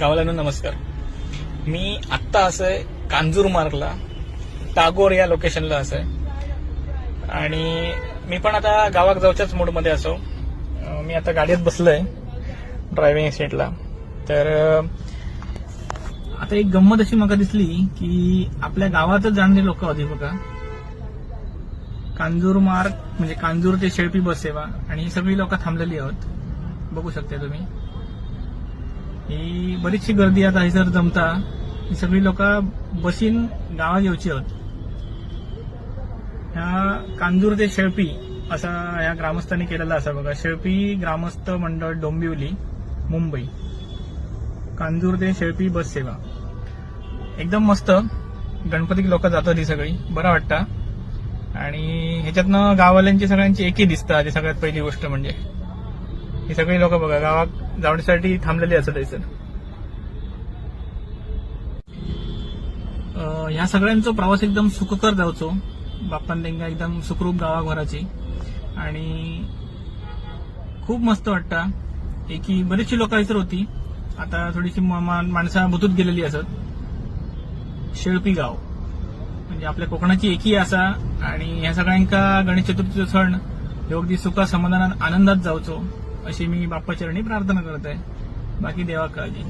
गावाला नमस्कार. मी आत्ता असं आहे कांजूर मार्गला टागोर या लोकेशनला असं आहे. आणि मी पण आता गावात जाऊच्याच मूडमध्ये असो. मी आता गाडीत बसलोय ड्रायव्हिंग सीटला तर आता एक गंमत अशी मला दिसली की आपल्या गावातच जाणारे लोक अधिक बघा. कांजूर मार्ग म्हणजे कांजूर ते शेळपी बस सेवा आणि ही सगळी लोक थांबलेली आहोत. बघू शकता तुम्ही. ही बरीचशी गर्दी आता जर जमता. ही सगळी लोक बसीन गावात येऊची आहोत. ह्या कांजूर ते शेळपी असा ह्या ग्रामस्थांनी केलेला असा बघा. शेळपी ग्रामस्थ मंडळ डोंबिवली मुंबई. कांजूर ते शेळपी बस सेवा. एकदम मस्त. गणपती लोक जातात ही सगळी. बरं वाटतं. आणि ह्याच्यातनं गाववाल्यांची सगळ्यांची एकी दिसतं ती सगळ्यात पहिली गोष्ट म्हणजे. ही सगळी लोक बघा गावात जाण्यासाठी थांबलेली असत थंयसर ह्या सगळ्यांचो प्रवास एकदम सुखकर जावचो बाप्पान तेंका एकदम सुखरूप गावाघराची. आणि खूप मस्त वाटतं. एकी बरीचशी लोक हयसर होती. आता थोडीशी माणसं भुतूत गेलेली असत. शेळपी गाव. म्हणजे आपल्या कोकणाची एकी असा आणि ह्या सगळ्यांका गणेश चतुर्थीचा सण. ह्यो अगदी सुखा समाधानात आनंदात जावचो. अशी मी बाप्पाचरणी प्रार्थना करत आहे. बाकी देवा काळजी.